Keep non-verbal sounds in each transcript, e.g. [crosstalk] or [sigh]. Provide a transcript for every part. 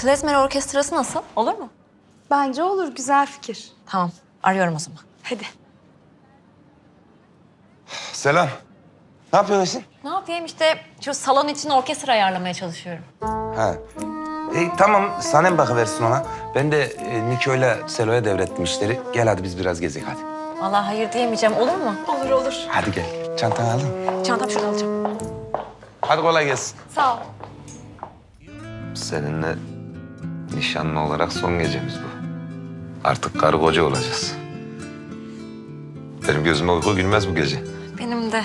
Klezmer orkestrası nasıl? Olur mu? Bence olur, güzel fikir. Tamam. Arıyorum o zaman. Hadi. Selam. Ne yapıyorsun Esin? Ne yapayım işte şu salon için orkestra ayarlamaya çalışıyorum. Ha. E, tamam, Sanem bakıversin ona. Ben de e, Niko'yla Selo'ya devrettim işleri. Gel hadi biz biraz gezek hadi. Vallahi hayır diyemeyeceğim. Olur mu? Olur olur. Hadi gel. Çantanı aldın. Çantam şurada alacağım. Hadi kolay gelsin. Sağ ol. Seninle nişanlı olarak son gecemiz bu. Artık karı koca olacağız. Benim gözüme uyku gülmez bu gece. Benim de.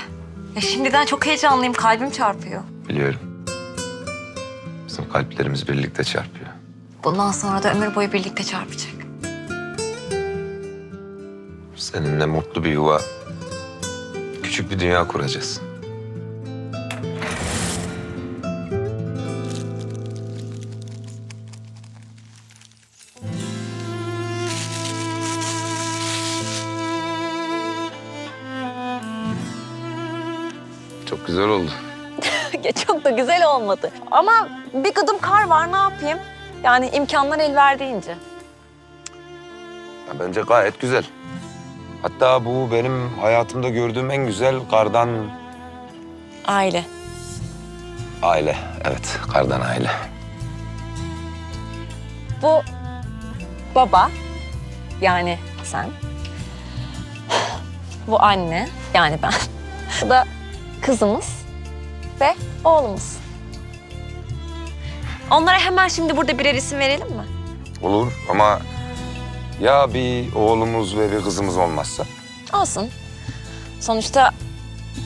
Ya şimdiden çok heyecanlıyım. Kalbim çarpıyor. Biliyorum. Bizim kalplerimiz birlikte çarpıyor. Bundan sonra da ömür boyu birlikte çarpacak. Seninle mutlu bir yuva, küçük bir dünya kuracağız. Çok güzel oldu. [laughs] çok da güzel olmadı. Ama bir gıdım kar var ne yapayım? Yani imkanlar el verdiğince. Ya, bence gayet güzel. Hatta bu benim hayatımda gördüğüm en güzel kardan Aile. aile. Evet, kardan aile. Bu baba yani sen. Bu anne yani ben. Bu da kızımız ve oğlumuz. Onlara hemen şimdi burada birer isim verelim mi? Olur ama ya bir oğlumuz ve bir kızımız olmazsa? Olsun. Sonuçta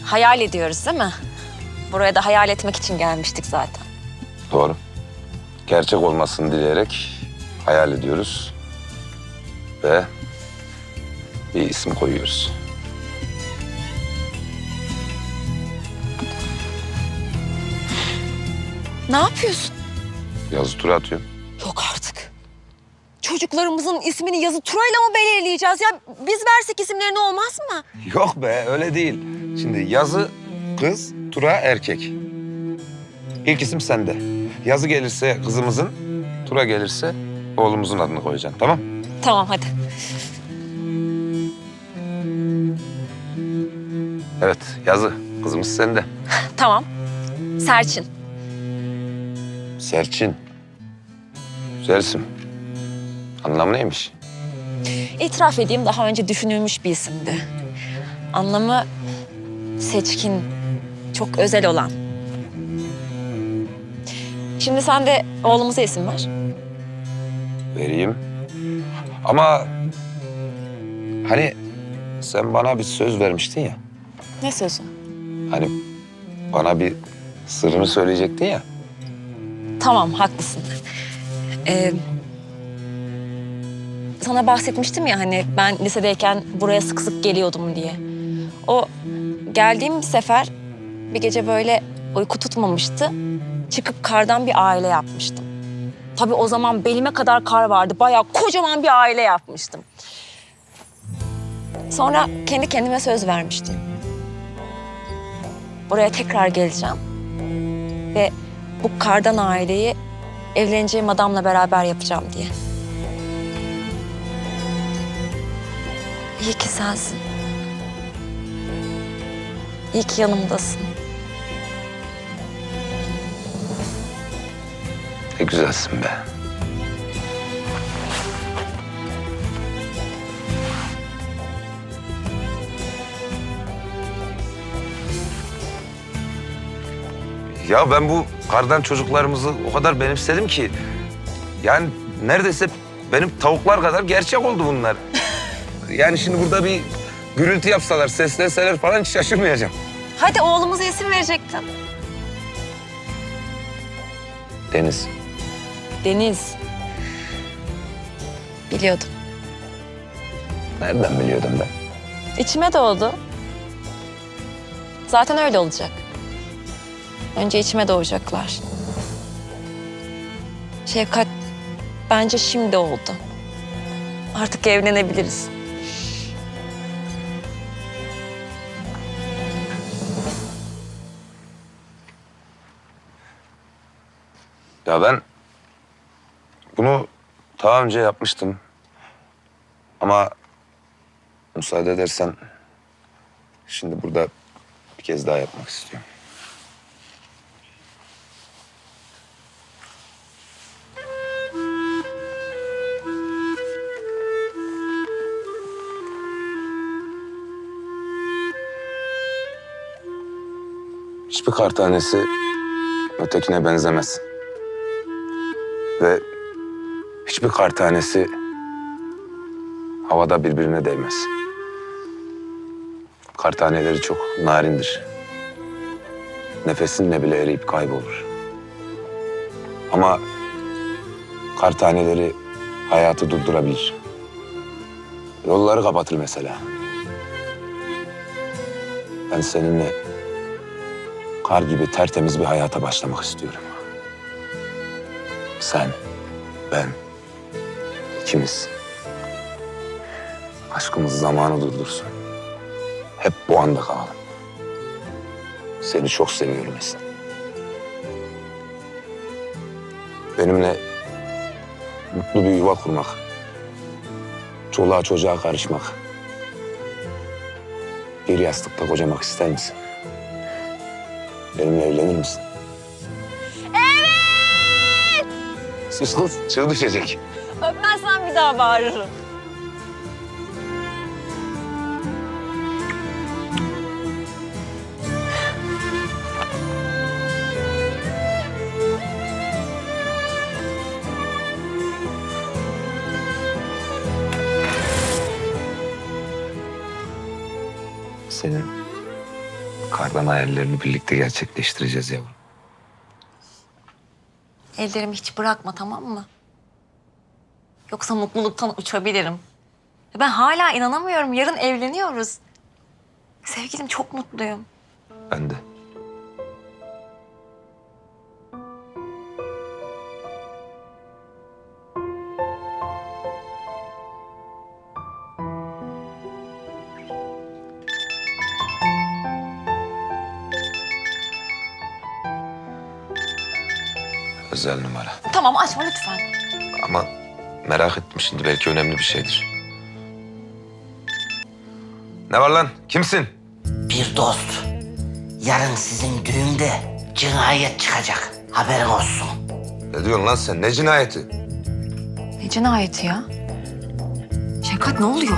hayal ediyoruz değil mi? Buraya da hayal etmek için gelmiştik zaten. Doğru. Gerçek olmasını dileyerek hayal ediyoruz. Ve bir isim koyuyoruz. Ne yapıyorsun? Yazı tura atıyorum. Yok artık. Çocuklarımızın ismini yazı turayla mı belirleyeceğiz? Ya biz versek isimlerini olmaz mı? Yok be öyle değil. Şimdi yazı kız, tura erkek. İlk isim sende. Yazı gelirse kızımızın, tura gelirse oğlumuzun adını koyacaksın tamam? Tamam hadi. Evet yazı. Kızımız sende. Tamam. Serçin. Serçin. Güzel isim. Anlamı neymiş? İtiraf edeyim daha önce düşünülmüş bir isimdi. Anlamı seçkin, çok özel olan. Şimdi sen de oğlumuza isim ver. Vereyim. Ama hani sen bana bir söz vermiştin ya. Ne sözü? Hani bana bir sırrını söyleyecektin ya. Tamam, haklısın. Ee, sana bahsetmiştim ya hani ben lisedeyken buraya sık sık geliyordum diye. O geldiğim sefer bir gece böyle uyku tutmamıştı. Çıkıp kardan bir aile yapmıştım. Tabii o zaman belime kadar kar vardı. Bayağı kocaman bir aile yapmıştım. Sonra kendi kendime söz vermiştim. Buraya tekrar geleceğim. Ve bu kardan aileyi evleneceğim adamla beraber yapacağım diye. İyi ki sensin. İyi ki yanımdasın. Ne güzelsin be. Ya ben bu kardan çocuklarımızı o kadar benimsedim ki... Yani neredeyse benim tavuklar kadar gerçek oldu bunlar. [laughs] yani şimdi burada bir gürültü yapsalar, seslenseler falan hiç şaşırmayacağım. Hadi oğlumuza isim verecektin. Deniz. Deniz. Biliyordum. Nereden biliyordum ben? İçime doğdu. Zaten öyle olacak. Önce içime doğacaklar. Şefkat bence şimdi oldu. Artık evlenebiliriz. Ya ben Bunu daha önce yapmıştım. Ama müsaade edersen şimdi burada bir kez daha yapmak istiyorum. Hiçbir kar tanesi ötekine benzemez. Ve hiçbir kar tanesi havada birbirine değmez. Kar taneleri çok narindir. Nefesinle bile eriyip kaybolur. Ama kar taneleri hayatı durdurabilir. Yolları kapatır mesela. Ben seninle kar gibi tertemiz bir hayata başlamak istiyorum. Sen, ben, ikimiz. Aşkımız zamanı durdursun. Hep bu anda kalalım. Seni çok seviyorum Esin. Benimle mutlu bir yuva kurmak. Çoluğa çocuğa karışmak. Bir yastıkta kocamak ister misin? Benimle evlenir misin? Evet! Sus kız, çığ düşecek. Öpmezsen bir daha bağırırım. Senin kardan hayallerini birlikte gerçekleştireceğiz yavrum. Ellerimi hiç bırakma tamam mı? Yoksa mutluluktan uçabilirim. Ben hala inanamıyorum. Yarın evleniyoruz. Sevgilim çok mutluyum. Ben de. Özel numara. Tamam açma lütfen. Ama merak ettim şimdi belki önemli bir şeydir. Ne var lan? Kimsin? Bir dost. Yarın sizin düğünde cinayet çıkacak. Haberin olsun. Ne diyorsun lan sen? Ne cinayeti? Ne cinayeti ya? Şefkat ne oluyor?